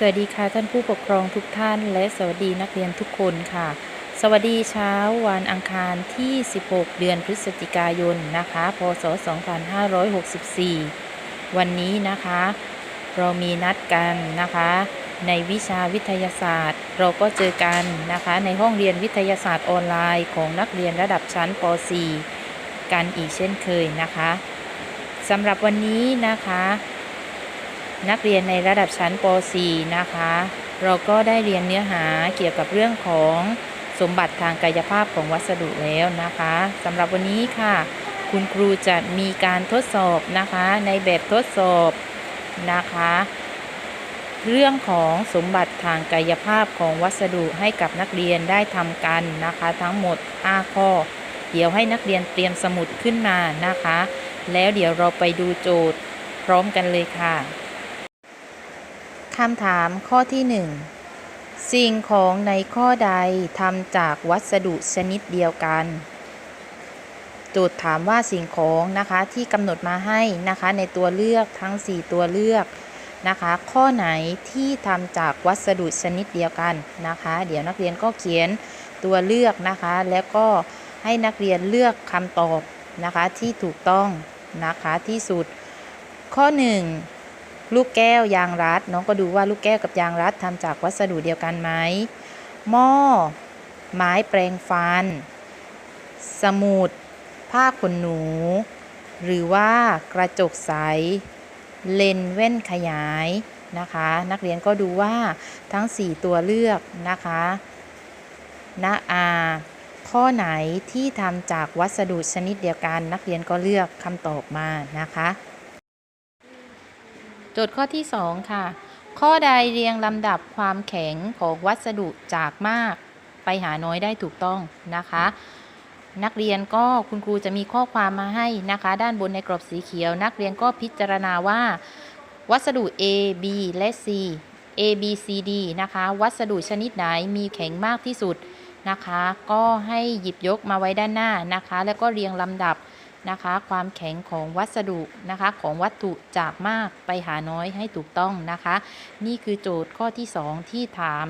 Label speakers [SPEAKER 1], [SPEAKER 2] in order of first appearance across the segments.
[SPEAKER 1] สวัสดีค่ะท่านผู้ปกครองทุกท่าน และสวัสดีนักเรียนทุกคนค่ะ สวัสดีเช้าวันอังคารที่ 16 เดือนพฤศจิกายนนะคะ พศ 2564 วันนี้นะคะ เรามีนัดกันนะคะ ในวิชาวิทยาศาสตร์ เราก็เจอกันนะคะ ในห้องเรียนวิทยาศาสตร์ออนไลน์ของนักเรียนระดับชั้นป .4 กันอีกเช่นเคยนะคะสำหรับวันนี้นะคะ นักเรียนในระดับชั้นป .4 นะคะ เราก็ได้เรียนเนื้อหาเกี่ยวกับเรื่องของสมบัติทางกายภาพของวัสดุแล้วนะคะสำหรับวันนี้ค่ะ คุณครูจะมีการทดสอบนะคะในแบบทดสอบนะคะ เรื่องของสมบัติทางกายภาพของวัสดุให้กับนักเรียนได้ทำกันนะคะ ทั้งหมด 5 ข้อ เดี๋ยวให้นักเรียนเตรียมสมุดขึ้นมานะคะ แล้วเดี๋ยวเราไปดูโจทย์พร้อมกันเลยค่ะ คำถามข้อที่1สิ่งของในข้อใดทำจากวัสดุชนิดเดียวกันจทย์ถามว่าสิ่งของนะคะที่กำหนดมาให้นะคะในตัวเลือกทั้ง 4 ตัวเลือกนะคะ ข้อไหนที่ทำจากวัสดุชนิดเดียวกันนะคะ เดี๋ยวนักเรียนก็เขียนตัวเลือกนะคะ แล้วก็ให้นักเรียนเลือกคำตอบนะคะที่ถูกต้องนะคะที่สุด ข้อ 1 ลูกแก้วยางรัดน้องก็ดูว่าลูกแก้วกับยางรัดทำจากวัสดุเดียวกันไหมหม้อ ไม้แปรงฟัน สมุด ผ้าขนหนู หรือว่ากระจกใส เลนส์แว่นขยายนะคะ นักเรียนก็ดูว่าทั้ง 4 ตัวเลือกนะคะนะอาข้อไหนที่ทำจากวัสดุชนิดเดียวกัน นักเรียนก็เลือกคำตอบมานะคะ โจทย์ข้อที่ 2 ค่ะ ข้อใดเรียงลำดับความแข็งของวัสดุจากมาก ไปหาน้อยได้ถูกต้องนะคะ นักเรียนก็คุณครูจะมีข้อความมาให้นะคะ ด้านบนในกรอบสีเขียว นักเรียนก็พิจารณาว่า วัสดุ A B และ C A B C D นะคะ วัสดุชนิดไหนมีแข็งมากที่สุดนะคะ ก็ให้หยิบยกมาไว้ด้านหน้านะคะ แล้วก็เรียงลำดับ นะคะ ความแข็งของวัสดุนะคะ ของวัตถุจากมากไปหาน้อยให้ถูกต้องนะคะ นี่คือโจทย์ข้อที่ 2 ที่ถาม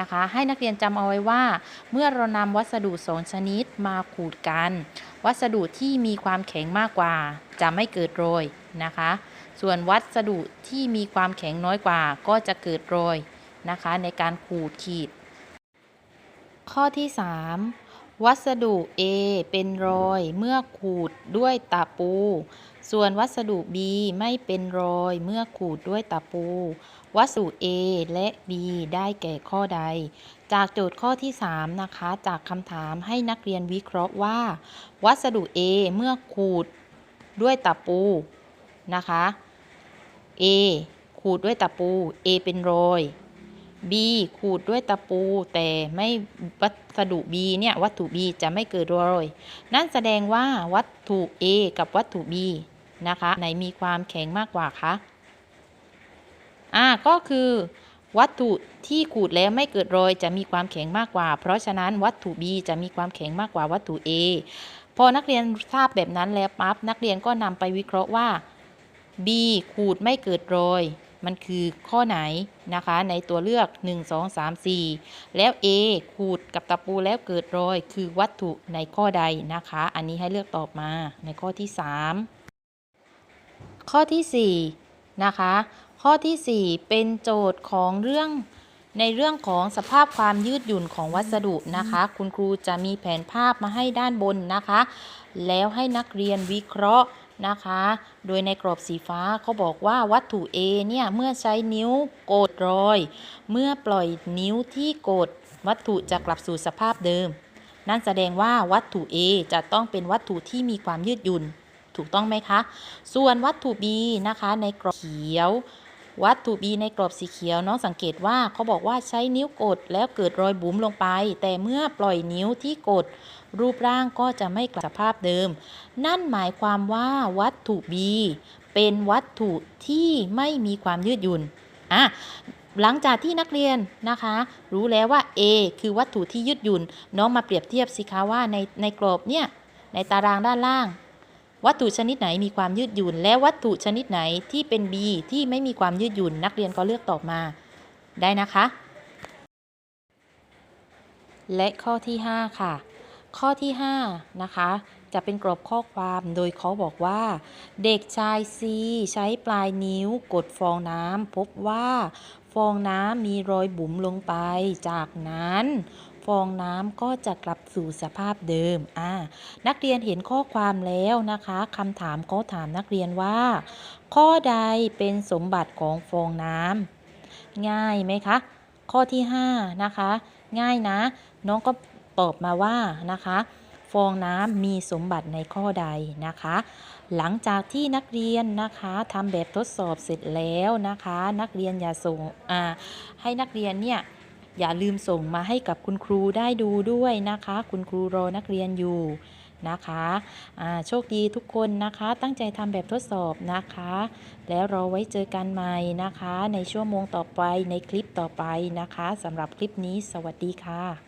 [SPEAKER 1] นะคะ ให้นักเรียนจำเอาไว้ว่า เมื่อเรานำวัสดุสองชนิดมาขูดกัน วัสดุที่มีความแข็งมากกว่า จะไม่เกิดรอยนะคะ ส่วนวัสดุที่มีความแข็งน้อยกว่า ก็จะเกิดรอยนะคะ ในการขูดขีด ข้อที่ 3 วัสดุ A เป็นรอยเมื่อขูดด้วยตะปู ส่วนวัสดุ B ไม่เป็นรอยเมื่อขูดด้วยตะปู วัสดุ A และ B ได้แก่ข้อใด จากโจทย์ข้อที่ 3 นะคะ จากคำถามให้นักเรียนวิเคราะห์ว่า วัสดุ A เมื่อขูดด้วยตะปูนะคะ A ขูดด้วยตะปู A เป็นรอย B ขูดด้วยตะปู แต่ไม่วัสดุ B เนี่ยวัตถุ B จะไม่เกิดรอย นั่นแสดงว่าวัตถุ A กับวัตถุ B นะคะไหนมีความแข็งมากกว่าคะอ่าก็คือวัตถุที่ขูดแล้วไม่เกิดรอยจะมีความแข็งมากกว่า เพราะฉะนั้นวัตถุ B จะมีความแข็งมากกว่าวัตถุ A พอนักเรียนทราบแบบนั้นแล้วปั๊บนักเรียนก็นำไปวิเคราะห์ว่า B ขูดไม่เกิดรอย มันคือข้อไหนนะคะ ในตัวเลือก 1 2 3 4 แล้ว A ขูดกับตะปูแล้วเกิดรอย คือวัตถุในข้อใดนะคะ อันนี้ให้เลือกตอบมาในข้อที่ 3 ข้อที่ 4 นะคะ ข้อที่ 4 เป็นโจทย์ของเรื่องในเรื่องของสภาพความยืดหยุ่นของวัสดุนะคะ คุณครูจะมีแผนภาพมาให้ด้านบนนะคะ แล้วให้นักเรียนวิเคราะห์ นะคะ โดยในกรอบสีฟ้าเขาบอกว่าวัตถุ A เนี่ย เมื่อใช้นิ้วกดรอย เมื่อปล่อยนิ้วที่กด วัตถุจะกลับสู่สภาพเดิม นั่นแสดงว่าวัตถุ A จะต้องเป็นวัตถุที่มีความยืดหยุ่น ถูกต้องไหมคะ ส่วนวัตถุ B นะคะในกรอบเขียว วัตถุ B ในกรอบสีเขียวน้องสังเกตว่าเขาบอกว่าใช้นิ้วกดแล้วเกิดรอยบุ๋มลงไป แต่เมื่อปล่อยนิ้วที่กด รูปร่างก็จะไม่กลับสภาพเดิม นั่นหมายความว่าวัตถุ B เป็นวัตถุที่ไม่มีความยืดหยุ่นอะหลังจากที่นักเรียนนะคะ รู้แล้วว่า A คือวัตถุที่ยืดหยุ่นน้องมาเปรียบเทียบสิคะว่าในในกรอบเนี่ยในตารางด้านล่าง วัตถุชนิดไหนมีความยืดหยุ่น และวัตถุชนิดไหนที่เป็น B ที่ไม่มีความยืดหยุ่น นักเรียนก็เลือกตอบมาได้นะคะ และข้อที่ 5 ค่ะ ข้อที่ 5 นะคะ จะเป็นกรอบข้อความโดยเขาบอกว่า เด็กชายซีใช้ปลายนิ้วกดฟองน้ำพบว่าฟองน้ำมีรอยบุ๋มลงไป จากนั้นฟองน้ำก็จะกลับสู่สภาพเดิม อ่า นักเรียนเห็นข้อความแล้วนะคะคำถามเขาถามนักเรียนว่า ข้อใดเป็นสมบัติของฟองน้ำง่ายไหมคะ ข้อที่ 5 นะคะ ง่ายนะ น้องก็ ตอบมาว่านะคะฟองน้ำมีสมบัติในข้อใดนะคะ หลังจากที่นักเรียนนะคะทำแบบทดสอบเสร็จแล้วนะคะ นักเรียนอย่าส่งอ่าให้นักเรียนเนี่ยอย่าลืมส่งมาให้กับคุณครูได้ดูด้วยนะคะ คุณครูรอนักเรียนอยู่นะคะโชคดีทุกคนนะคะ ตั้งใจทำแบบทดสอบนะคะ แล้วเราไว้เจอกันใหม่นะคะ ในชั่วโมงต่อไปในคลิปต่อไปนะคะสำหรับคลิปนี้สวัสดีค่ะ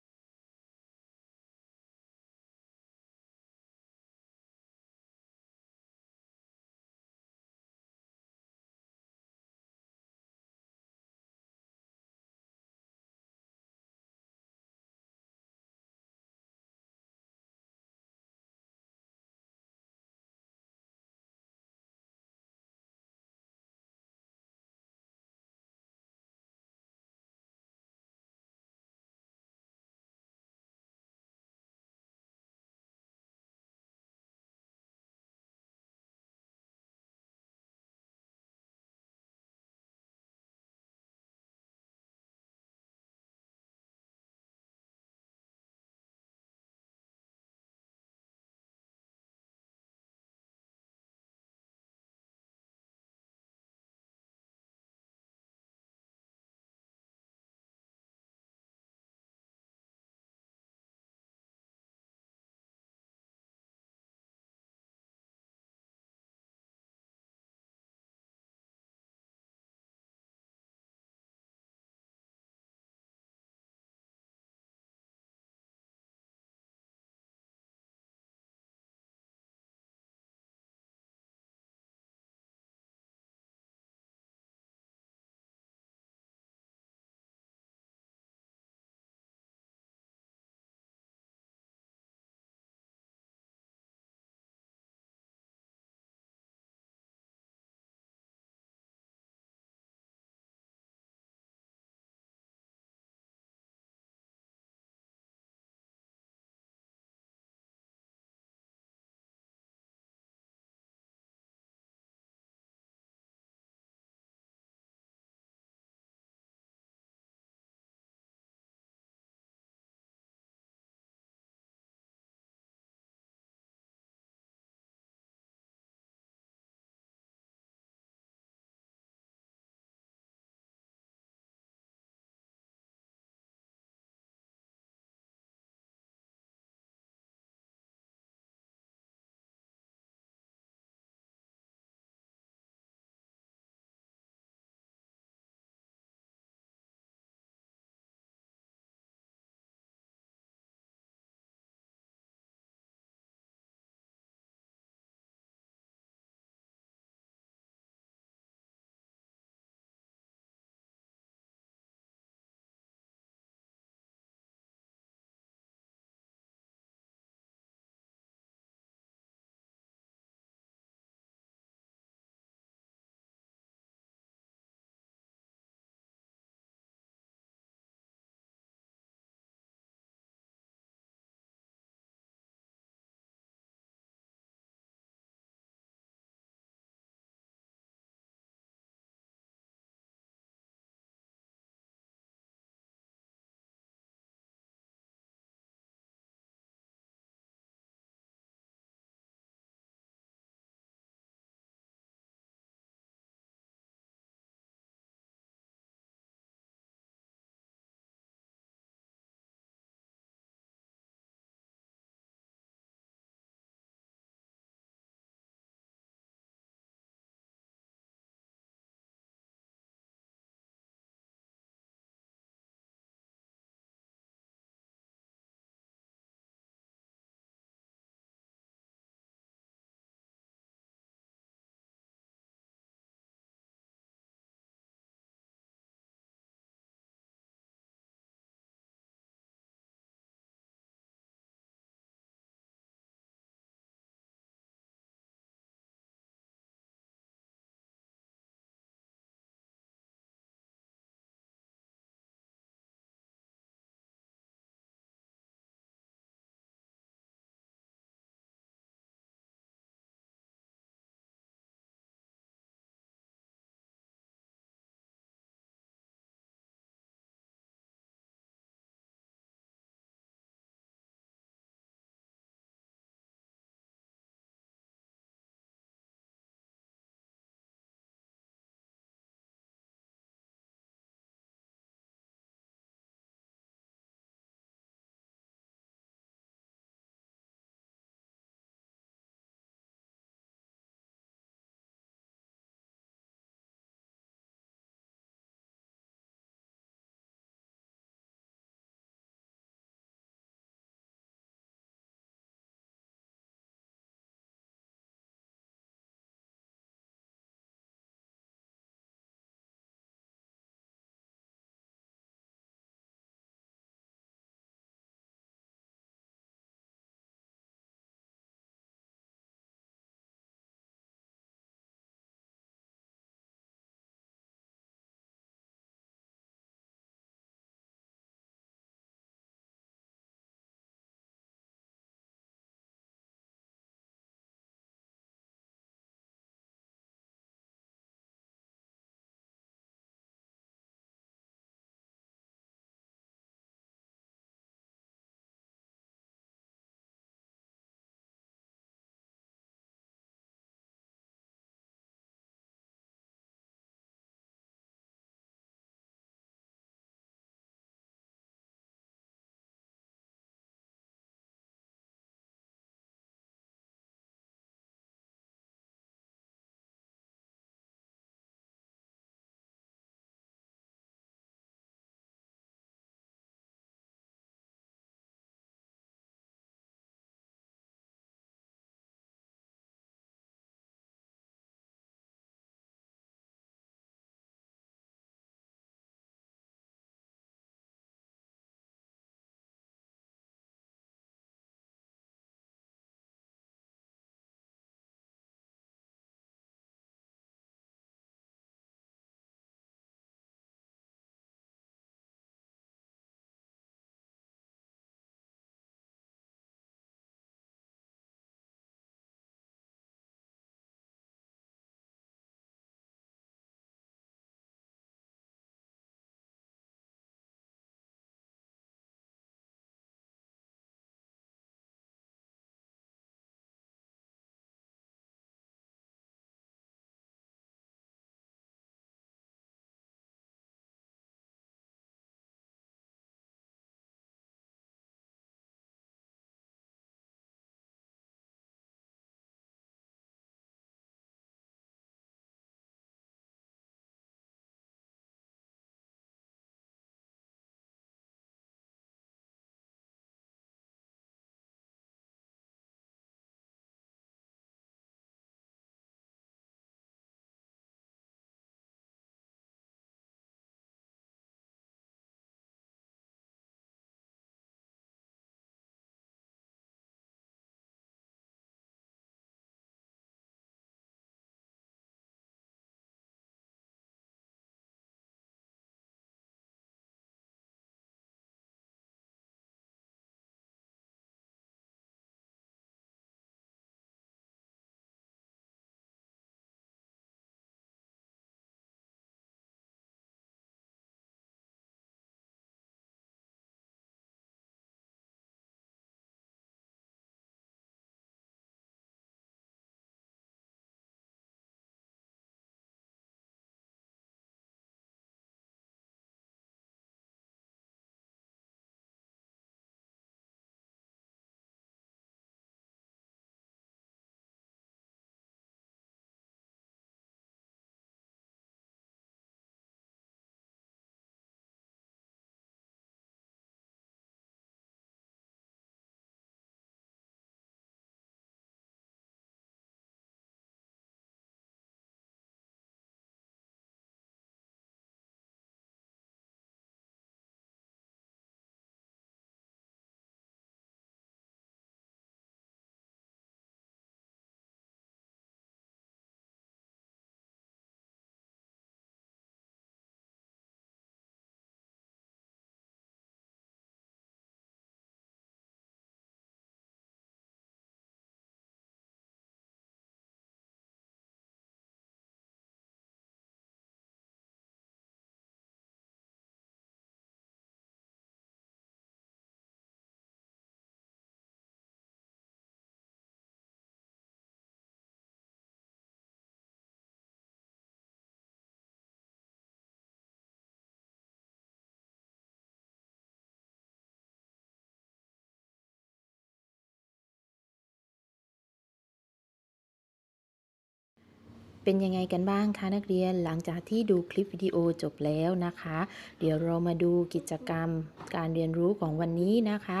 [SPEAKER 1] เป็นยังไงกันบ้างคะนักเรียนหลังจากที่ดูคลิปวิดีโอจบแล้วนะคะ เดี๋ยวเรามาดูกิจกรรมการเรียนรู้ของวันนี้นะคะ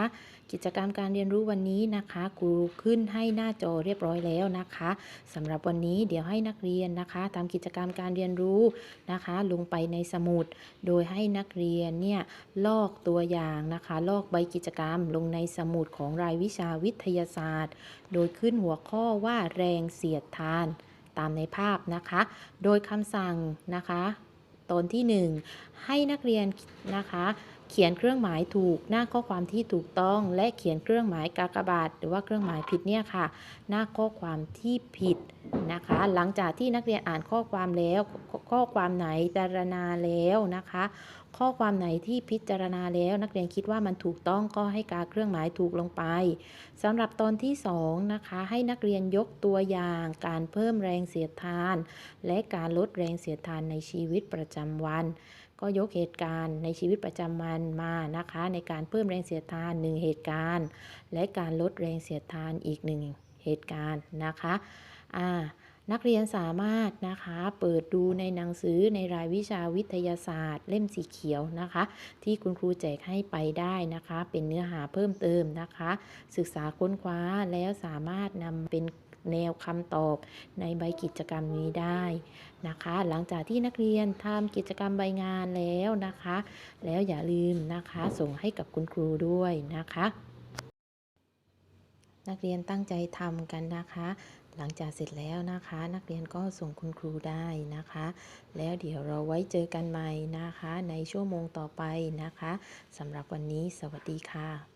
[SPEAKER 1] กิจกรรมการเรียนรู้วันนี้นะคะครูขึ้นให้หน้าจอเรียบร้อยแล้วนะคะสำหรับวันนี้เดี๋ยวให้นักเรียนนะคะทำกิจกรรมการเรียนรู้นะคะ ลงไปในสมุด โดยให้นักเรียนเนี่ยลอกตัวอย่างนะคะ ลอกใบกิจกรรมลงในสมุดของรายวิชาวิทยาศาสตร์ โดยขึ้นหัวข้อว่าแรงเสียดทาน ตามในภาพนะคะ โดยคำสั่งนะคะตอนที่ 1 ให้นักเรียนนะคะเขียนเครื่องหมายถูก หน้าข้อความที่ถูกต้อง และเขียนเครื่องหมายกากบาทหรือว่าเครื่องหมายผิดเนี่ยค่ะ หน้าข้อความที่ผิดนะคะ หลังจากที่นักเรียนอ่านข้อความแล้ว ข้อความไหนพิจารณาแล้วนะคะ ข้อความไหนที่พิจารณาแล้วนักเรียนคิดว่ามันถูกต้องก็ให้กาเครื่องหมายถูกลงไปสำหรับตอนที่2นะคะให้นักเรียนยกตัวอย่างการเพิ่มแรงเสียดทาน และการลดแรงเสียดทานในชีวิตประจำวัน ก็ยกเหตุการณ์ในชีวิตประจำวันมานะคะ ในการเพิ่มแรงเสียดทาน 1 เหตุการณ์ และการลดแรงเสียดทานอีก 1 เหตุการณ์นะคะอ่า นักเรียนสามารถนะคะ เปิดดูในหนังสือในรายวิชาวิทยาศาสตร์ เล่มสีเขียวนะคะ ที่คุณครูแจกให้ไปได้นะคะ เป็นเนื้อหาเพิ่มเติมนะคะ ศึกษาค้นคว้าแล้วสามารถนำเป็นแนวคำตอบในใบกิจกรรมนี้ได้นะคะ หลังจากที่นักเรียนทำกิจกรรมใบงานแล้วนะคะ แล้วอย่าลืมนะคะ ส่งให้กับคุณครูด้วยนะคะ นักเรียนตั้งใจทำกันนะคะ หลังจากเสร็จแล้วนะคะ นักเรียนก็ส่งคุณครูได้นะคะ แล้วเดี๋ยวเราไว้เจอกันใหม่นะคะ ในชั่วโมงต่อไปนะคะสำหรับวันนี้สวัสดีค่ะ